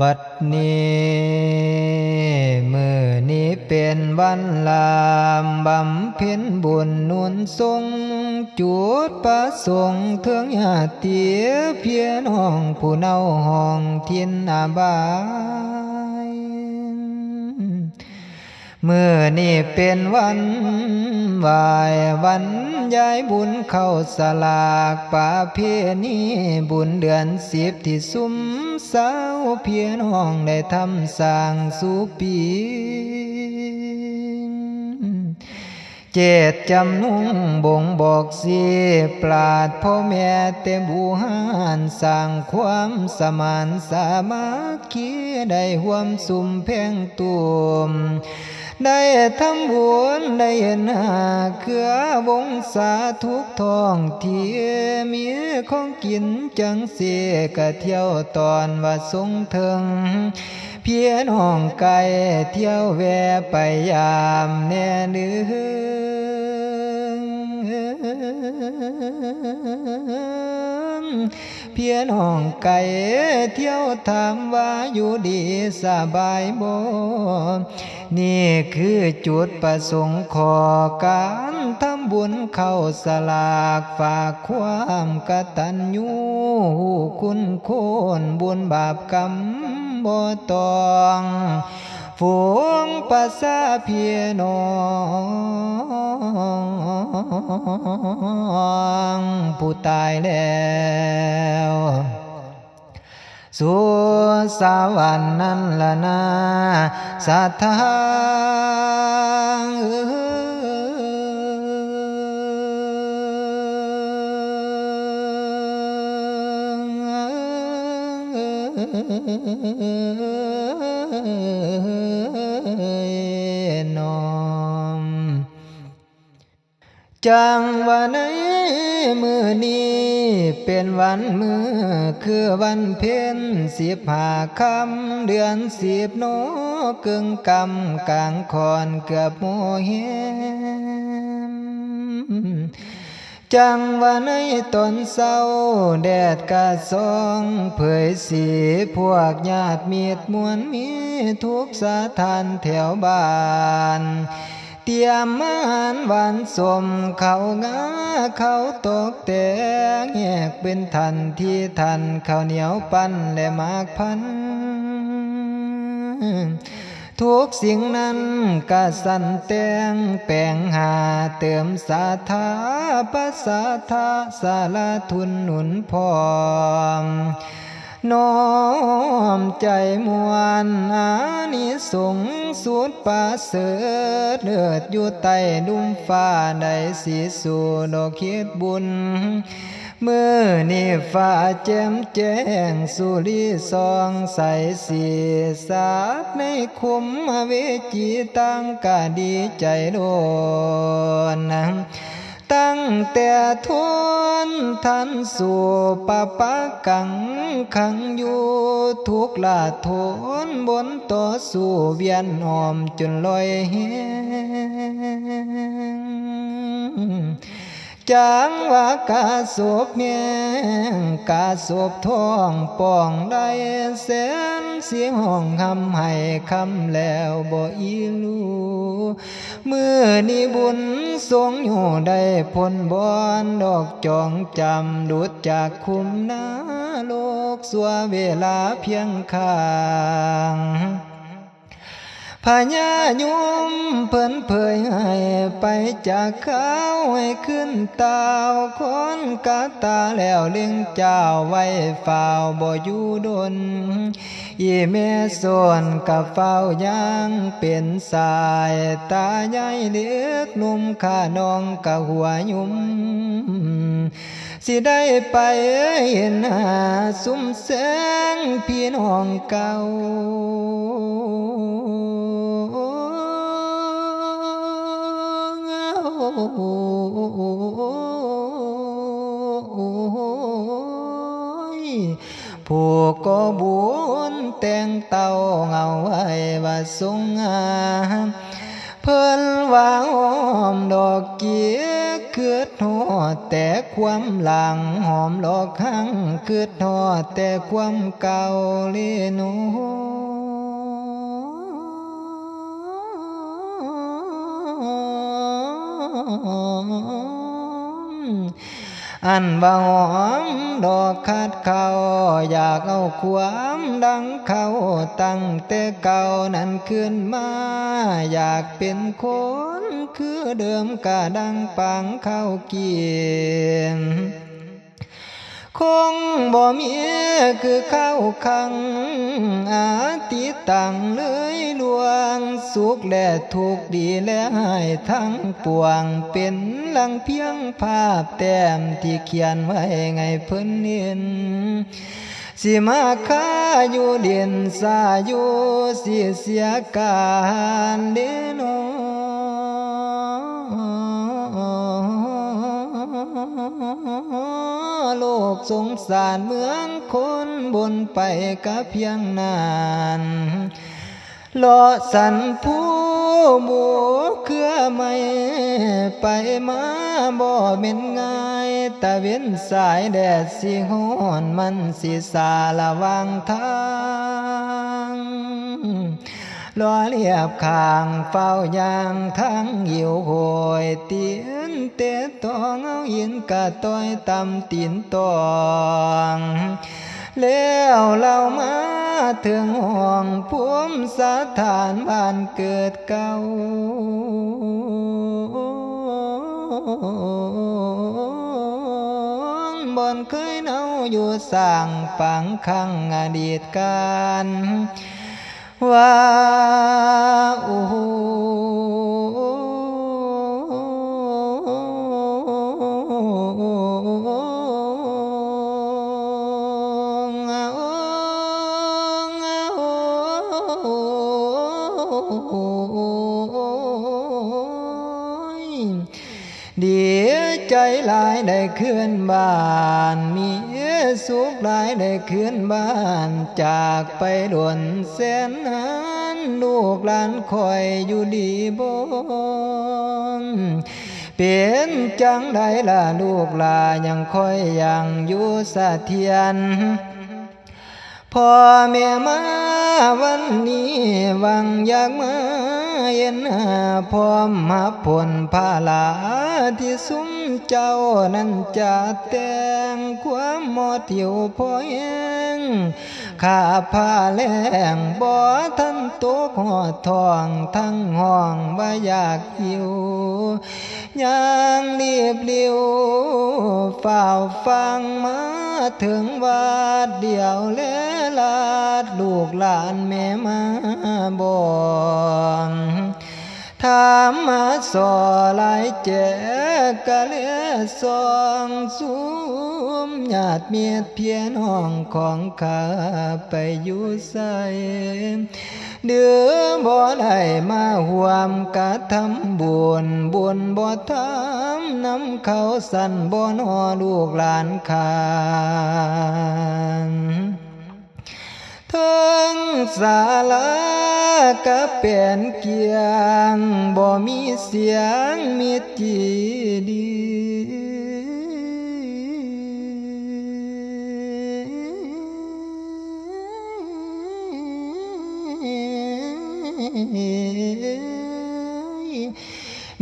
บัดนี้มือนี้เป็นวันลามบำเพ็ญบุญนุนทรงจุดประสงค์เทืองหาติเพียนห้องผู้เนาห้องทินอาบา มื่อนี่เป็นวันวายวันย้ายบุญเข้าสลากป่าเพียนีบุญเดือนสิบที่ซุ้มสาวเพียรห้องได้ทำสร้างสุปีเจตจำนุ่งบ่งบอกสีปราดพ่อแม่เต็มบูหานสร้างความสมานสามัคคีได้ห่วมสุมแพ่งตุม ได้ทำบุญได้หนาเครือวงสาทุกทองที่มีของกินจังเสียกะเที่ยวตอนว่าสงเถิงเพียนห้องไก่เที่ยวแวะไปยามแน่เนื้อ เพียนห้องไก่เที่ยวถามว่าอยู่ดีสบายบ่นี่คือจุดประสงค์ขอการทำบุญเข้าสลากฝากความกตัญญูคุณโคนบุญบาปกรรมบ่ตอง ฝูงภาษาเพียน้องผู้ตายแล้วสู่สวรรค์นั่นละนาสัทธาน จังว่าในมือนี้เป็นวันมือคือวันเพ็ญสิบหาคำเดือนสิบโนกึ่งกำกลางคอนเกือบโมเฮมจังว่าในตอนเศร้าแดดกาซองเผยสีพวกญาติมีดมวลมีทุกสถานแถวบ้าน ตรียมอาหารหวานสมเขางาเขาตกแต่งแยกเป็นทันที่ทันข้าวเหนียวปั้นและมากพัน ทุกสิ่งนั้นกะสันแต่งแปลงหาเติมสาธาภาษาธาสารทุนหนุนพร้อม น้อมใจมวลอานิสงสุดป่าเสริฐเลือดอยู่ใต้ดุมฟ้าได้สีสูดอกคิดบุญเมื่อนี่ฟ้าแจ่มแจ้งสุริสองใสสีสาดในคุมเวจีตั้งกะดีใจโดนนะ ตั้งแต่ทวนทันสู่ปะปะกังขังอยู่ทุกลาทนบนต่อสู่เวียนหอมจนลอยเหง จางว่ากาสบเมียงกาสบท้องป่องได้แสนเสียงห้องคำให้คำแล้วบ่อีลูเมื่อนี้บุญทรงอยู่ได้ผลบอนดอกจองจำดุดจากคุมหน้าโลกสัวเวลาเพียงข้าง พญายุมเพิ่นเผยให้ไปจากเขาให้ขึ้นตาวคนกาตาแล้วเลี้ยงเจ้าไว้เฝ้าบ่อยู่ดนอีแม่ส่วนกับเฝ้ายังเป็นสายตาใหญ่เล็กนุ่มข้าน้องกะหัวยุม สิได้ไปเห็นหาสุมแสงพี่น้องเก่าผู้ก็บุญแต่งเต่าเงาไว้ว่าทรงงาเพิ่นว่าหอมดอกเกีย คืดทอดแต่ความหลังหอมดอกข้างคืดทอดแต่ความเก่าเลโนอั อันบ่หอมดอกคัดเขาอยากเอาความดังเขาตั้งแต่เก่านั้นขึ้นมา อยากเป็นคนคือเดิมกะดังปังเข้าเกียน คงบ่มีคือเข้าคัง อาติตังเลยลวง สุขและทุกข์ดีและให้ทั้งปวงเป็นลังเพียงภาพแต้มที่เขียนไว้ไงเพิ่นเห็นสิมาค้าอยู่เด่นสาอยู่สิเสียการเดโนโสงสารเมืองคนบนไปก็เพียงนานลอสันผู้หมูเครือไม่ไปมาบ่เป็นง่ายตะเว้นสายแดดสิฮ้อนมันสิสาระวางทาง รอเรียบข้างเฝ้ายางทั้งหิวโหยเตียนเตะตองเอายินกะต้อยตำตีนตองแล้วเรามาถึงห้องภูมิสถานบ้านเกิดเก่าบนเคยเนาอยู่สร้างปังคังอดีตการ ว่าโอ้ดีใจหลายได้ขึ้นบ้าน สุขหลายได้คืนบ้านจากไปด่วนแสนนานลูกหลานคอยอยู่ดีบนเป็นจังไดล่ะลูกหลายังคอยยังอยู่สะเทียนพ่อแม่มา วันนี้วังอยากมาเย็นหาพร้อมมาผลพาลาที่สุ้มเจ้านั้นจะแต่งความหมดอยู่พอเห้ง ข้าผ้าแลงบ่ทันตกหอดทองทั้งห้องบ่อยากหิวยังรีบเลี้ยวเฝ้าฟังมาถึงวัดเดียวเลลาดลูกหลานแม่มาบอก ถามมาสอหลายแจกะเลสองสุมญาติเมียเพียนห้องของข้าไปอยู่ใสเดือบ่ได้มาห่วมกะทำบุญบุญบ่ทำน้ำเขาสั่นบ่นอลูกหลานขานทั้งศาลา กะเป็นเกียงบ่มีเสียงมีจี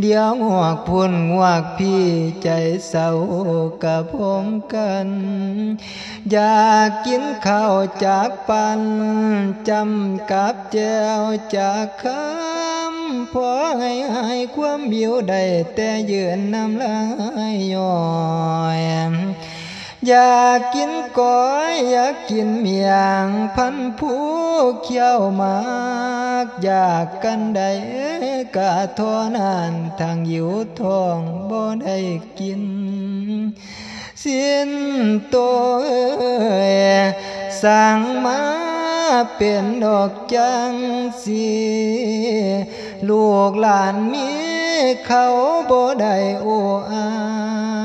ดียวหวกพุ่นหวกพี่ใจเศร้ากับผมกัน อยากกินข้าวจากปันจำกับแจวจากคำพอให้หายความบิวได้แต่เยืนน้ำลายย้อย อยากกินก้อยอยากกินเมียงพันผู้เขียวมากอยากกันใดกะทอนานทางหิวทองบ่ได้กิน สิ้นตัวเอ้ยสั่งมาเป็นดอกจังสีลูกหลานมีเขาบ่ได้โอ้อา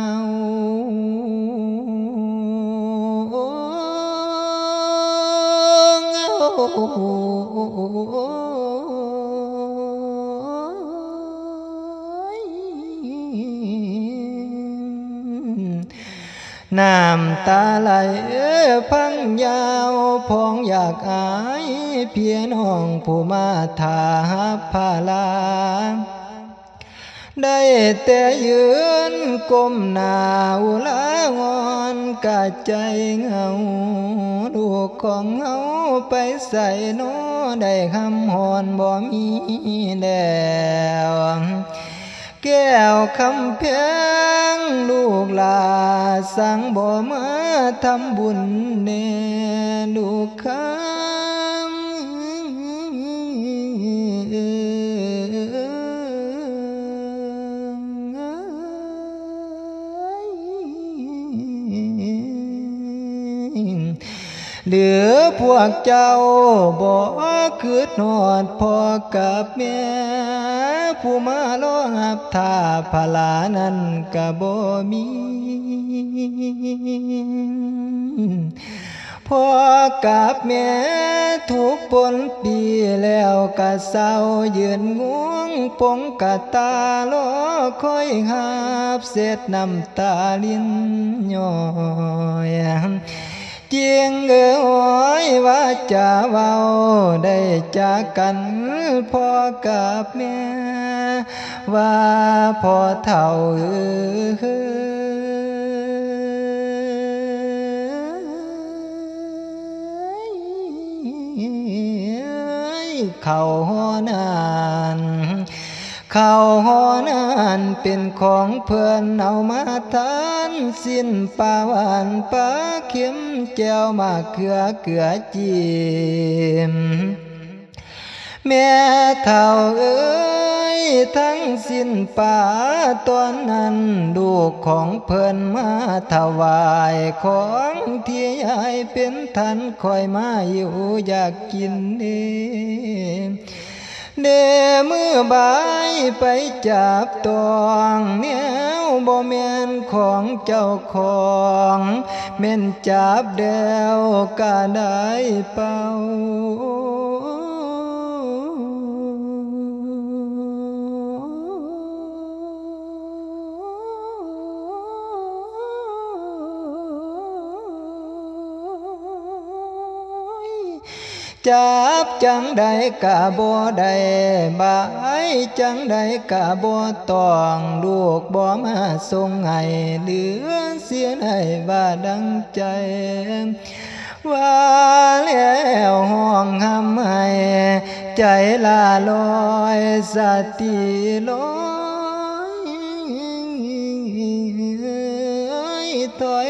น้ำตาไหลพังยาวพองอยากอาย เพียนห้องผู้มาถาพาลา ได้แต่ยืนก้มหน้าลางอนกะใจเหงาลูกของเฮาไปใส่นอได้คำหอนบ่มีแล้วแก้วคำเพียงลูกลาสั่งบ่มาทำบุญเนลูกคำ เหลือพวกเจ้าบ่คืดนอดพ่อกับแม่ผู้มาล้อหับท่าพลานั้นกะบ่มีพ่อกับแม่ทุกปนปีแล้วกะเศร้ายืนงวงปงกะตาล้อคอยหับเสร็จน้ำตาลิ้นย้อย เจียงเอ๋ยว่าจะเว้าได้จากกันพ่อกับแม่ ว่าพ่อเท่าเอ้ยเขาหอนาน ข้าวหอนั้นเป็นของเพื่อนเอามาทานสิ้นปลาหวานปลาเข็มแก้วมาเกลือเกลือจีมแม่เท่าเอ้ยทั้งสิ้นป่าตอนนั้นลูกของเพิ่นมาถวายของที่ยายเป็นทันคอยมาอยู่อยากกินเอง เดมือบายไปจับตองเนี้ยวบ่แม่นของเจ้าของแม่นจับเดวก็ได้เป่า จับจังใดกะบ่ได้บายจังใดกะบ่ต้องลูกบ่มาส่งให้เหลือเสียให้บ่าดังใจ ว่าแล้วห้องหำให้ใจลาลอยสติลอย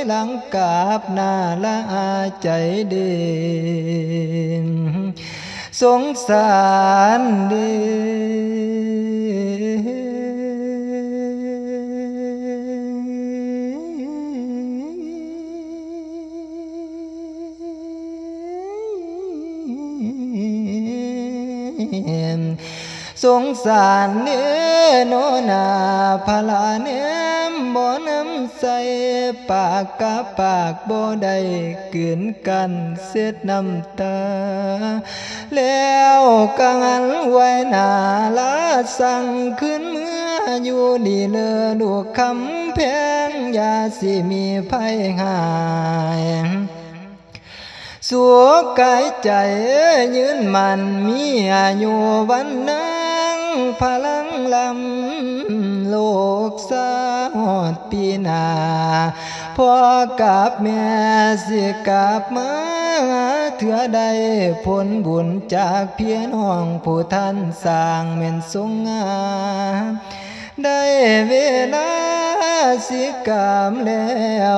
หลังกาบนาละอาใจเด่นสงสารเด่นสงสารเนื้อโนนาพลาเนื้อ ใส่ปากกับปากบ่ได้กืนกันเสียดน้ำตา แล้วกังไว้หนาลาสั่งขึ้นเมื่ออยู่ดีเลอดูคำแพงยาสิมีภัยหายสัวกายใจยืนมันมีอายุวันนังพลังลำ ลูกสาหอดปีนาพ่อกับแม่สิกลับมาเถื่อใดผลบุญจากเพียน้องผู้ท่านสร้างเม่นสงงามได้เวลาสิกรรมแล้ว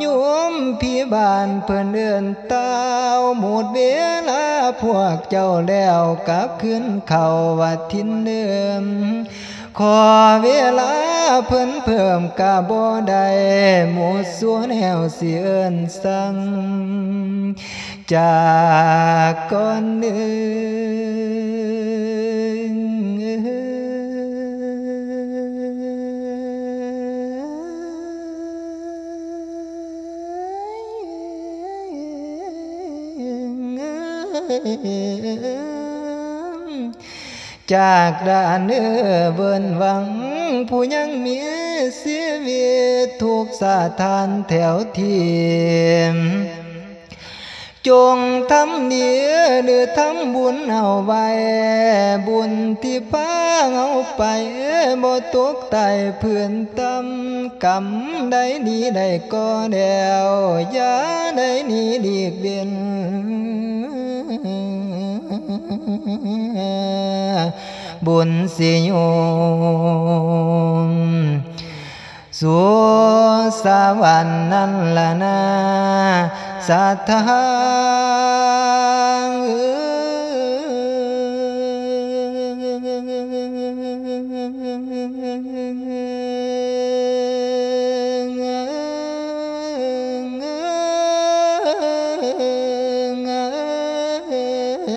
โยมพี่บ้านเพิ่นเดินเต้าหมดเวลาพวกเจ้าแล้วกลับขึ้นเขาวัดทินเดิม ขอเวลาเพิ่นเพิ่มกะบ่ได้หมูสัวแนวสิเอิ้นสั่งจากก่อนหนึ่ง จากด่านเนื้อเบิ่นหวัง ผู้ยังมีชีวิตทุกสาทานแถวเทียมจงทำเนียหรือทำบุญเอาไว้ บุญที่พาเอาไปบ่ตกใต้พื้นตำกรรมใดนี้ใดก็แนวอย่าใดนี้เลีกเบียน บุญสิโยมสุสวรรค์นั่นละนาสัทธา